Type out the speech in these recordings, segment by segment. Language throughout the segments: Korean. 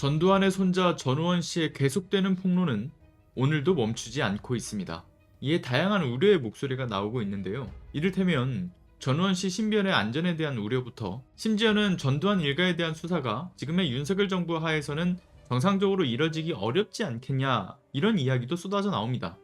전두환의 손자 전우원 씨의 계속되는 폭로는 오늘도 멈추지 않고 있습니다. 이에 다양한 우려의 목소리가 나오고 있는데요. 이를테면 전우원 씨 신변의 안전에 대한 우려부터 심지어는 전두환 일가에 대한 수사가 지금의 윤석열 정부 하에서는 정상적으로 이뤄지기 어렵지 않겠냐 이런 이야기도 쏟아져 나옵니다.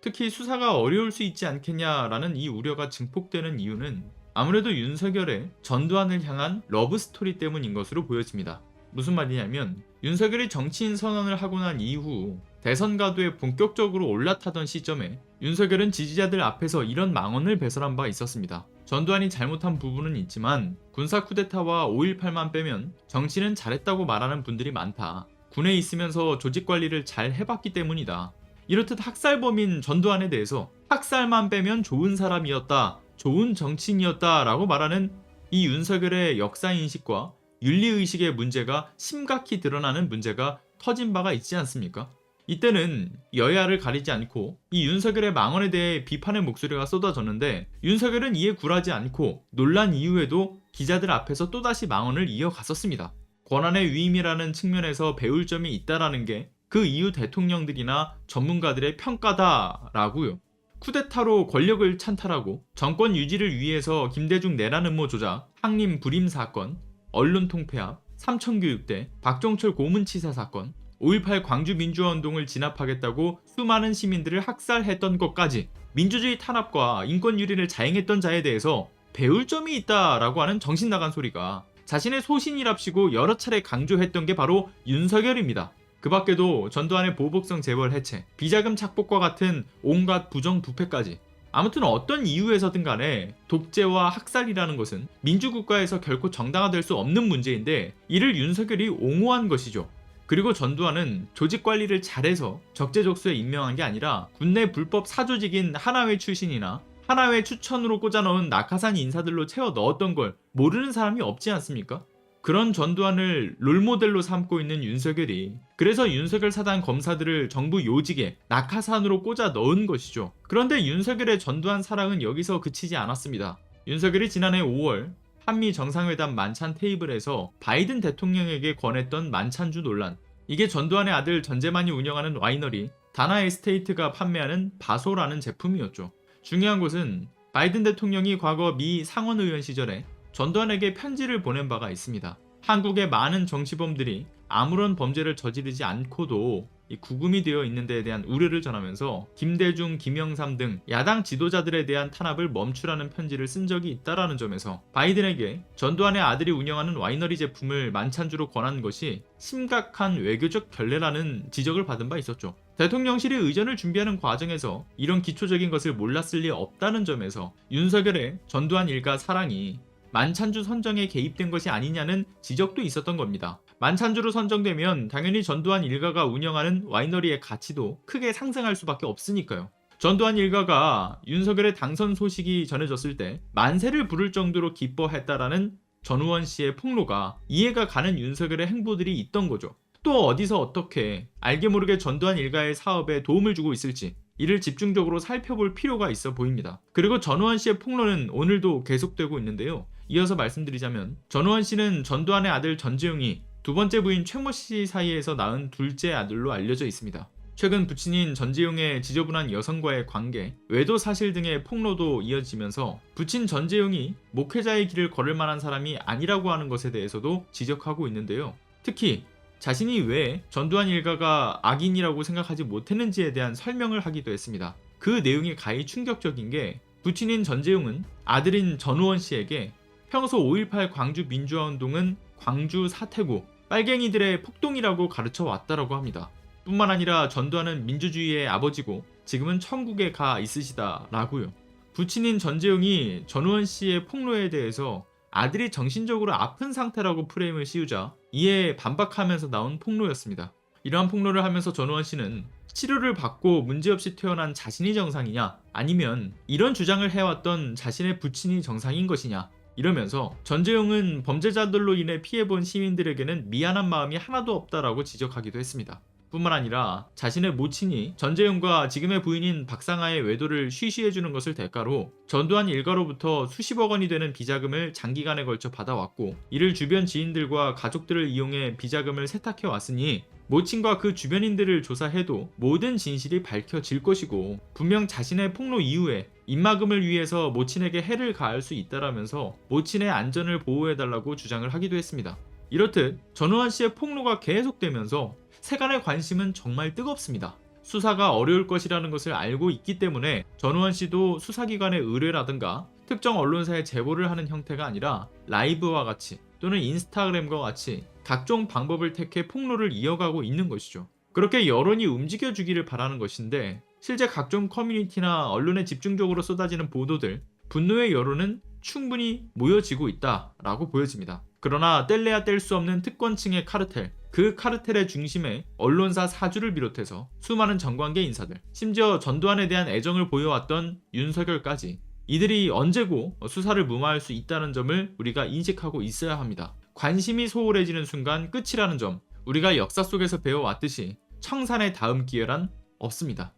특히 수사가 어려울 수 있지 않겠냐라는 이 우려가 증폭되는 이유는 아무래도 윤석열의 전두환을 향한 러브 스토리 때문인 것으로 보여집니다. 무슨 말이냐면 윤석열이 정치인 선언을 하고 난 이후 대선 가도에 본격적으로 올라타던 시점에 윤석열은 지지자들 앞에서 이런 망언을 배설한 바 있었습니다. 전두환이 잘못한 부분은 있지만 군사 쿠데타와 5.18만 빼면 정치는 잘했다고 말하는 분들이 많다. 군에 있으면서 조직 관리를 잘 해봤기 때문이다. 이렇듯 학살범인 전두환에 대해서 학살만 빼면 좋은 사람이었다, 좋은 정치인이었다 라고 말하는 이 윤석열의 역사인식과 윤리의식의 문제가 심각히 드러나는 문제가 터진 바가 있지 않습니까? 이때는 여야를 가리지 않고 이 윤석열의 망언에 대해 비판의 목소리가 쏟아졌는데 윤석열은 이에 굴하지 않고 논란 이후에도 기자들 앞에서 또다시 망언을 이어갔었습니다. 권한의 위임이라는 측면에서 배울 점이 있다라는 게 그 이후 대통령들이나 전문가들의 평가다라고요. 쿠데타로 권력을 찬탈하고 정권 유지를 위해서 김대중 내란 음모 조작, 항림 불임 사건, 언론 통폐합, 삼천교육대, 박종철 고문치사 사건, 5.18 광주 민주화운동을 진압하겠다고 수많은 시민들을 학살했던 것까지 민주주의 탄압과 인권 유린을 자행했던 자에 대해서 배울 점이 있다라고 하는 정신 나간 소리가 자신의 소신이랍시고 여러 차례 강조했던 게 바로 윤석열입니다. 그 밖에도 전두환의 보복성 재벌 해체, 비자금 착복과 같은 온갖 부정부패까지 아무튼 어떤 이유에서든 간에 독재와 학살이라는 것은 민주국가에서 결코 정당화될 수 없는 문제인데 이를 윤석열이 옹호한 것이죠. 그리고 전두환은 조직 관리를 잘해서 적재적소에 임명한 게 아니라 군내 불법 사조직인 하나회 출신이나 하나회 추천으로 꽂아넣은 낙하산 인사들로 채워 넣었던 걸 모르는 사람이 없지 않습니까? 그런 전두환을 롤모델로 삼고 있는 윤석열이 그래서 윤석열 사단 검사들을 정부 요직에 낙하산으로 꽂아 넣은 것이죠. 그런데 윤석열의 전두환 사랑은 여기서 그치지 않았습니다. 윤석열이 지난해 5월 한미 정상회담 만찬 테이블에서 바이든 대통령에게 권했던 만찬주 논란. 이게 전두환의 아들 전재만이 운영하는 와이너리 다나 에스테이트가 판매하는 바소라는 제품이었죠. 중요한 것은 바이든 대통령이 과거 미 상원 의원 시절에 전두환에게 편지를 보낸 바가 있습니다. 한국의 많은 정치범들이 아무런 범죄를 저지르지 않고도 이 구금이 되어 있는 데에 대한 우려를 전하면서 김대중, 김영삼 등 야당 지도자들에 대한 탄압을 멈추라는 편지를 쓴 적이 있다라는 점에서 바이든에게 전두환의 아들이 운영하는 와이너리 제품을 만찬주로 권한 것이 심각한 외교적 결례라는 지적을 받은 바 있었죠. 대통령실이 의전을 준비하는 과정에서 이런 기초적인 것을 몰랐을 리 없다는 점에서 윤석열의 전두환 일가 사랑이 만찬주 선정에 개입된 것이 아니냐는 지적도 있었던 겁니다. 만찬주로 선정되면 당연히 전두환 일가가 운영하는 와이너리의 가치도 크게 상승할 수밖에 없으니까요. 전두환 일가가 윤석열의 당선 소식이 전해졌을 때 만세를 부를 정도로 기뻐했다라는 전우원 씨의 폭로가 이해가 가는 윤석열의 행보들이 있던 거죠. 또 어디서 어떻게 알게 모르게 전두환 일가의 사업에 도움을 주고 있을지 이를 집중적으로 살펴볼 필요가 있어 보입니다. 그리고 전우환 씨의 폭로는 오늘도 계속되고 있는데요. 이어서 말씀드리자면 전우환 씨는 전두환의 아들 전재용이 두 번째 부인 최모 씨 사이에서 낳은 둘째 아들로 알려져 있습니다. 최근 부친인 전재용의 지저분한 여성과의 관계, 외도 사실 등의 폭로도 이어지면서 부친 전재용이 목회자의 길을 걸을 만한 사람이 아니라고 하는 것에 대해서도 지적하고 있는데요. 특히 자신이 왜 전두환 일가가 악인이라고 생각하지 못했는지에 대한 설명을 하기도 했습니다. 그 내용이 가히 충격적인 게 부친인 전재용은 아들인 전우원 씨에게 평소 5.18 광주 민주화 운동은 광주 사태고 빨갱이들의 폭동이라고 가르쳐 왔다라고 합니다. 뿐만 아니라 전두환은 민주주의의 아버지고 지금은 천국에 가 있으시다라고요. 부친인 전재용이 전우원 씨의 폭로에 대해서 아들이 정신적으로 아픈 상태라고 프레임을 씌우자 이에 반박하면서 나온 폭로였습니다. 이러한 폭로를 하면서 전우원 씨는 치료를 받고 문제없이 태어난 자신이 정상이냐 아니면 이런 주장을 해왔던 자신의 부친이 정상인 것이냐 이러면서 전재용은 범죄자들로 인해 피해본 시민들에게는 미안한 마음이 하나도 없다라고 지적하기도 했습니다. 뿐만 아니라 자신의 모친이 전재용과 지금의 부인인 박상아의 외도를 쉬쉬해주는 것을 대가로 전두환 일가로부터 수십억 원이 되는 비자금을 장기간에 걸쳐 받아왔고 이를 주변 지인들과 가족들을 이용해 비자금을 세탁해 왔으니 모친과 그 주변인들을 조사해도 모든 진실이 밝혀질 것이고 분명 자신의 폭로 이후에 입마금을 위해서 모친에게 해를 가할 수 있다라면서 모친의 안전을 보호해달라고 주장을 하기도 했습니다. 이렇듯 전우환 씨의 폭로가 계속되면서 세간의 관심은 정말 뜨겁습니다. 수사가 어려울 것이라는 것을 알고 있기 때문에 전우환 씨도 수사기관의 의뢰라든가 특정 언론사에 제보를 하는 형태가 아니라 라이브와 같이 또는 인스타그램과 같이 각종 방법을 택해 폭로를 이어가고 있는 것이죠. 그렇게 여론이 움직여주기를 바라는 것인데 실제 각종 커뮤니티나 언론에 집중적으로 쏟아지는 보도들, 분노의 여론은 충분히 모여지고 있다라고 보여집니다. 그러나 뗄래야 뗄 수 없는 특권층의 카르텔, 그 카르텔의 중심에 언론사 사주를 비롯해서 수많은 정관계 인사들, 심지어 전두환에 대한 애정을 보여왔던 윤석열까지 이들이 언제고 수사를 무마할 수 있다는 점을 우리가 인식하고 있어야 합니다. 관심이 소홀해지는 순간 끝이라는 점, 우리가 역사 속에서 배워왔듯이 청산의 다음 기회란 없습니다.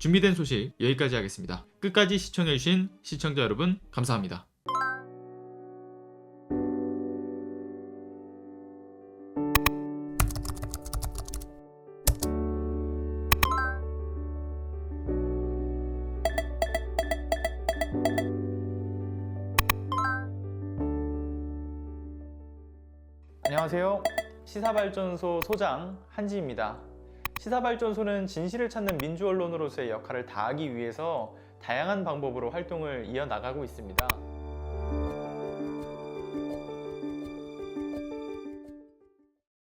준비된 소식 여기까지 하겠습니다. 끝까지 시청해주신 시청자 여러분 감사합니다. 안녕하세요. 시사발전소 소장 한지입니다. 시사발전소는 진실을 찾는 민주 언론으로서의 역할을 다하기 위해서 다양한 방법으로 활동을 이어나가고 있습니다.